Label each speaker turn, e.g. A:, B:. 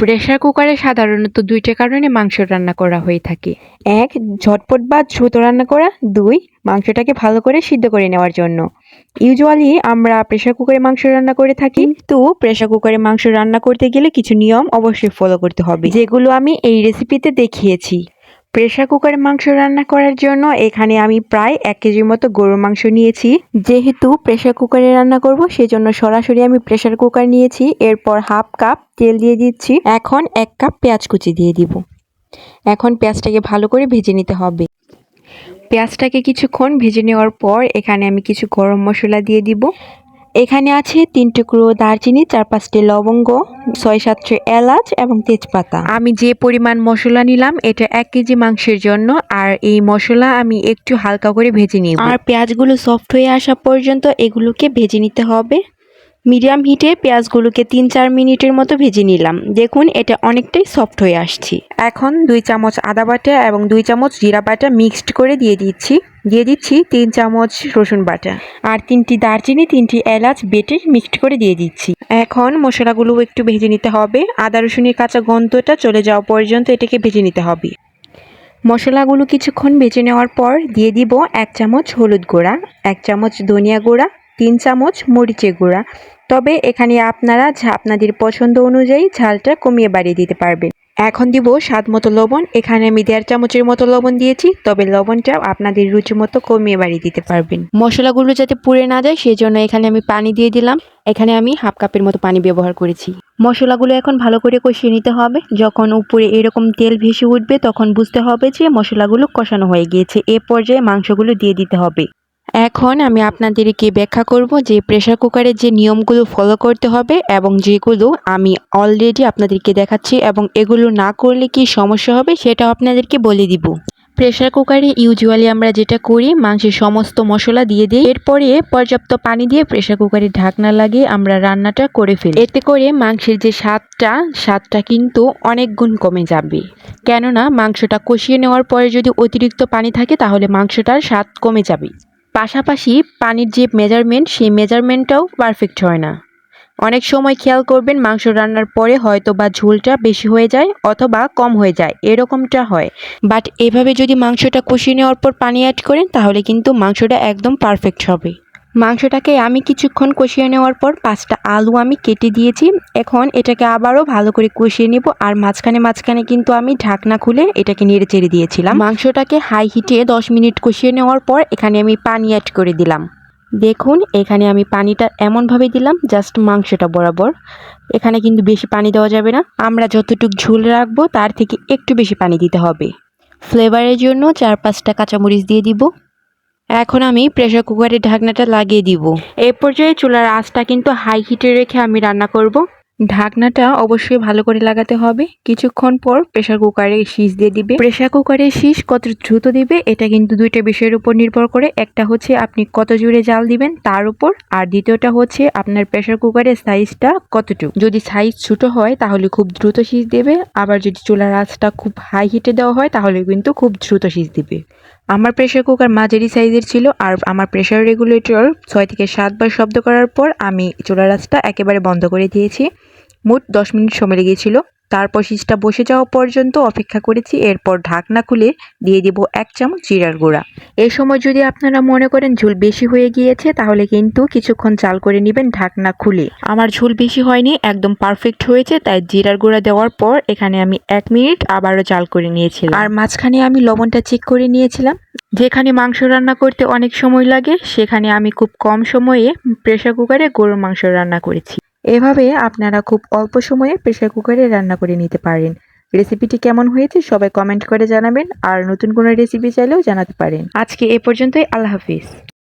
A: Pressure কুকারে সাধারণত দুইটা কারণে মাংস রান্না করা হয়ে থাকে। এক, ঝটপট বা দ্রুত রান্না করা। দুই, মাংসটাকে ভালো করে সিদ্ধ করে নেওয়ার জন্য। ইউজুয়ালি আমরা প্রেশার কুকারে মাংস রান্না করে থাকি। কিন্তু প্রেশার কুকারে মাংস রান্না করতে গেলে কিছু নিয়ম অবশ্যই ফলো করতে হবে। যেগুলো আমি এই রেসিপিতে দেখিয়েছি। প্রেসার কুকারে মাংস রান্না করার জন্য এখানে আমি প্রায় এক কেজির মতো গরুর মাংস নিয়েছি। যেহেতু প্রেসার কুকারে রান্না করব, সেজন্য সরাসরি আমি প্রেশার কুকার নিয়েছি। এরপর হাফ কাপ তেল দিয়ে দিচ্ছি। এখন এক কাপ পেঁয়াজ কুচি দিয়ে দিব। এখন পেঁয়াজটাকে ভালো করে ভেজে নিতে হবে। পেঁয়াজটাকে কিছুক্ষণ ভেজে নেওয়ার পর এখানে আমি কিছু গরম মশলা দিয়ে দিব। এখানে আছে তিন টুকরো দারচিনি চার পাঁচটি লবঙ্গ ছয় সাতটি এলাচ এবং তেজপাতা। আমি যে পরিমাণ মশলা নিলাম এটা এক কেজি মাংসের জন্য আর এই মশলা আমি একটু হালকা করে ভেজে নিই আর পেঁয়াজগুলো সফট হয়ে আসা পর্যন্ত এগুলোকে ভেজে নিতে হবে। মিডিয়াম হিটে পেঁয়াজগুলোকে তিন চার মিনিটের মতো ভেজে নিলাম। দেখুন, এটা অনেকটাই সফট হয়ে আসছে। এখন দুই চামচ আদা বাটা এবং দুই চামচ জিরা বাটা মিক্সড করে দিয়ে দিচ্ছি। দিয়ে দিচ্ছি তিন চামচ রসুন বাটা। আর তিনটি দারচিনি, তিনটি এলাচ বেটে মিক্সড করে দিয়ে দিচ্ছি। এখন মশলাগুলো একটু ভেজে নিতে হবে। আদা রসুনের কাঁচা গন্ধটা চলে যাওয়া পর্যন্ত এটাকে ভেজে নিতে হবে। মশলাগুলো কিছুক্ষণ ভেজে নেওয়ার পর দিয়ে দিব এক চামচ হলুদ গুঁড়া, এক চামচ ধনিয়া গুঁড়া তিন চামচ মরিচের গুঁড়া। তবে এখানে আপনারা আপনাদের পছন্দ অনুযায়ী ঝালটা কমিয়ে বাড়িয়ে দিতে পারবেন। এখন দিব স্বাদ মতো লবণ। এখানে আমি দেড় চামচের মতো লবণ দিয়েছি, তবে লবণটা আপনাদের রুচি মতো কমিয়ে বাড়িয়ে দিতে পারবেন। মশলাগুলো যাতে পুড়ে না যায় সেই জন্য এখানে আমি পানি দিয়ে দিলাম। এখানে আমি হাফ কাপের মতো পানি ব্যবহার করেছি। মশলাগুলো এখন ভালো করে কষিয়ে নিতে হবে। যখন উপরে এরকম তেল ভেসে উঠবে, তখন বুঝতে হবে যে মশলাগুলো কষানো হয়ে গিয়েছে। এ পর্যায়ে মাংসগুলো দিয়ে দিতে হবে। এখন আমি আপনাদেরকে ব্যাখ্যা করব যে প্রেসার কুকারের যে নিয়মগুলো ফলো করতে হবে এবং যেগুলো আমি অলরেডি আপনাদেরকে দেখাচ্ছি এবং এগুলো না করলে কি সমস্যা হবে সেটাও আপনাদেরকে বলে দিব। প্রেশার কুকারে ইউজুয়ালি আমরা যেটা করি, মাংসের সমস্ত মশলা দিয়ে দিই। এরপরে পর্যাপ্ত পানি দিয়ে প্রেসার কুকারে ঢাকনা লাগিয়ে আমরা রান্নাটা করে ফেলি। এতে করে মাংসের যে স্বাদটা স্বাদটা কিন্তু অনেক গুণ কমে যাবে। কেননা মাংসটা কষিয়ে নেওয়ার পরে যদি অতিরিক্ত পানি থাকে, তাহলে মাংসটার স্বাদ কমে যাবে। পাশাপাশি পানির যে মেজারমেন্ট সেই মেজারমেন্টটাও পারফেক্ট হয় না। অনেক সময় খেয়াল করবেন, মাংস রান্নার পরে হয়তো বা ঝোলটা বেশি হয়ে যায় অথবা কম হয়ে যায়, এরকমটা হয়। বাট এভাবে যদি মাংসটা কষিয়ে নেওয়ার পর পানি অ্যাড করেন, তাহলে কিন্তু মাংসটা একদম পারফেক্ট হবে। মাংসটাকে আমি কিছুক্ষণ কষিয়ে নেওয়ার পর পাঁচটা আলু আমি কেটে দিয়েছি। এখন এটাকে আবারও ভালো করে কষিয়ে নেব আর মাঝখানে মাঝখানে কিন্তু আমি ঢাকনা খুলে এটাকে নেড়ে চেড়ে দিয়েছিলাম। মাংসটাকে হাই হিটে দশ মিনিট কষিয়ে নেওয়ার পর এখানে আমি পানি অ্যাড করে দিলাম। দেখুন, এখানে আমি পানিটা এমনভাবে দিলাম জাস্ট মাংসটা বরাবর। এখানে কিন্তু বেশি পানি দেওয়া যাবে না। আমরা যতটুকু ঝোল রাখব, তার থেকে একটু বেশি পানি দিতে হবে। ফ্লেভারের জন্য চার পাঁচটা কাঁচামরিচ দিয়ে দিব। এখন আমি প্রেসার কুকারের ঢাকনাটা লাগিয়ে দিব। এই পর্যায়ে চুলার আঁচটা কিন্তু হাই হিটে রেখে আমি রান্না করব। ঢাকনাটা অবশ্যই ভালো করে লাগাতে হবে। কিছুক্ষণ পর প্রেশার কুকারে শীষ দিয়ে দিবে। প্রেসার কুকারে শীষ কত দ্রুত দিবে, এটা কিন্তু দুইটা বিষয়ের উপর নির্ভর করে। একটা হচ্ছে আপনি কত জোরে জাল দিবেন তার উপর, আর দ্বিতীয়টা হচ্ছে আপনার প্রেশার কুকারের সাইজটা কতটুকু। যদি সাইজ ছোট হয় তাহলে খুব দ্রুত শীষ দেবে, আবার যদি চুলার আঁচটা খুব হাই হিটে দেওয়া হয় তাহলে কিন্তু খুব দ্রুত শীষ দিবে। আমার প্রেশার কুকার মাঝারি সাইজের ছিল, আর আমার প্রেশার রেগুলেটর ছয় থেকে সাতবার শব্দ করার পর আমি চুলার আঁচটা একেবারে বন্ধ করে দিয়েছি। মোট দশ মিনিট সময় লেগেছিল। তারপর শীষটা বসে যাওয়া পর্যন্ত অপেক্ষা করেছি। এরপর ঢাকনা খুলে দিয়ে দিব এক চামচ জিরার গুঁড়া। এই সময় যদি আপনারা মনে করেন ঝোল বেশি হয়ে গিয়েছে, তাহলে কিন্তু কিছুক্ষণ চাল করে নেবেন ঢাকনা খুলে। আমার ঝোল বেশি হয়নি, একদম পারফেক্ট হয়েছে, তাই জিরার গুঁড়া দেওয়ার পর এখানে আমি এক মিনিট আবারও চাল করে নিয়েছিলাম। আর মাঝখানে আমি লবণটা চেক করে নিয়েছিলাম। যেখানে মাংস রান্না করতে অনেক সময় লাগে, সেখানে আমি খুব কম সময়ে প্রেসার কুকারে গরুর মাংস রান্না করেছি। এভাবে আপনারা খুব অল্প সময়ে প্রেশার কুকারে রান্না করে নিতে পারেন। রেসিপিটি কেমন হয়েছে সবাই কমেন্ট করে জানাবেন, আর নতুন কোনো রেসিপি চাইলেও জানাতে পারেন। আজকে এ পর্যন্তই, আল্লাহ হাফিজ।